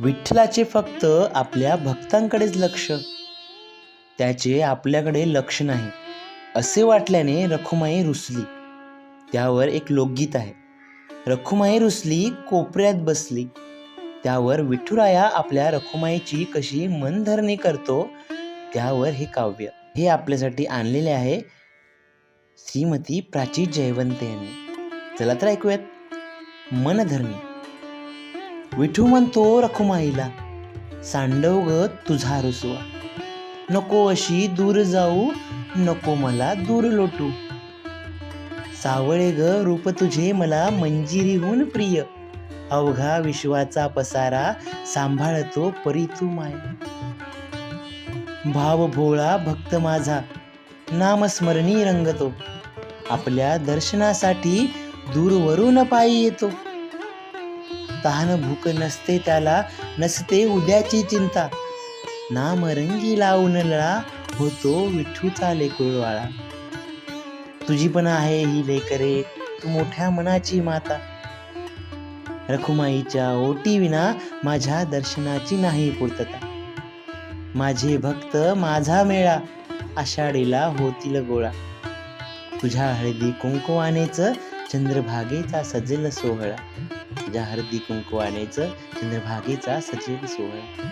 विठ्ठलाचे फक्त आपल्या भक्तांकडेच लक्ष. त्याचे आपल्याकडे लक्ष नाही असे वाटल्याने रखुमाई रुसली. त्यावर एक लोकगीत आहे. रखुमाई रुसली कोपऱ्यात बसली. त्यावर विठुराया आपल्या रखुमाईची कशी मनधरणी करतो त्यावर हे काव्य. हे आपल्यासाठी आणलेले आहे श्रीमती प्राची जयवंत यांनी. चला तर ऐकूयात. मनधरणी. विठू म्हणतो रखुमाईला सांडव ग तुझा रुसवा. नको अशी दूर जाऊ नको मला दूर लोटू. सावळे ग रूप तुझे मला मंजिरीहून प्रिय. अवघा विश्वाचा पसारा सांभाळतो परी तू माय. भाव भोळा भक्त माझा नामस्मरणी रंगतो. आपल्या दर्शनासाठी दूरवरून पायी येतो. तहान भूक नसते त्याला नसते उद्याची चिंता. नाम रंगी लावून लळा होतो विठूचा लेकुळवाळा. तुझी पण आहे ही लेकरे तू मोठ्या मनाची माता. रखुमाईच्या ओटी विना माझ्या दर्शनाची नाही पूर्तता. माझे भक्त माझा मेळा आषाढीला होतील गोळा. तुझ्या हळदी कुंकुवानेच चंद्रभागेचा सजेल सोहळा. ज्या हळदी कुंकुवानेच चंद्रभागेचा सजेल सोहळा.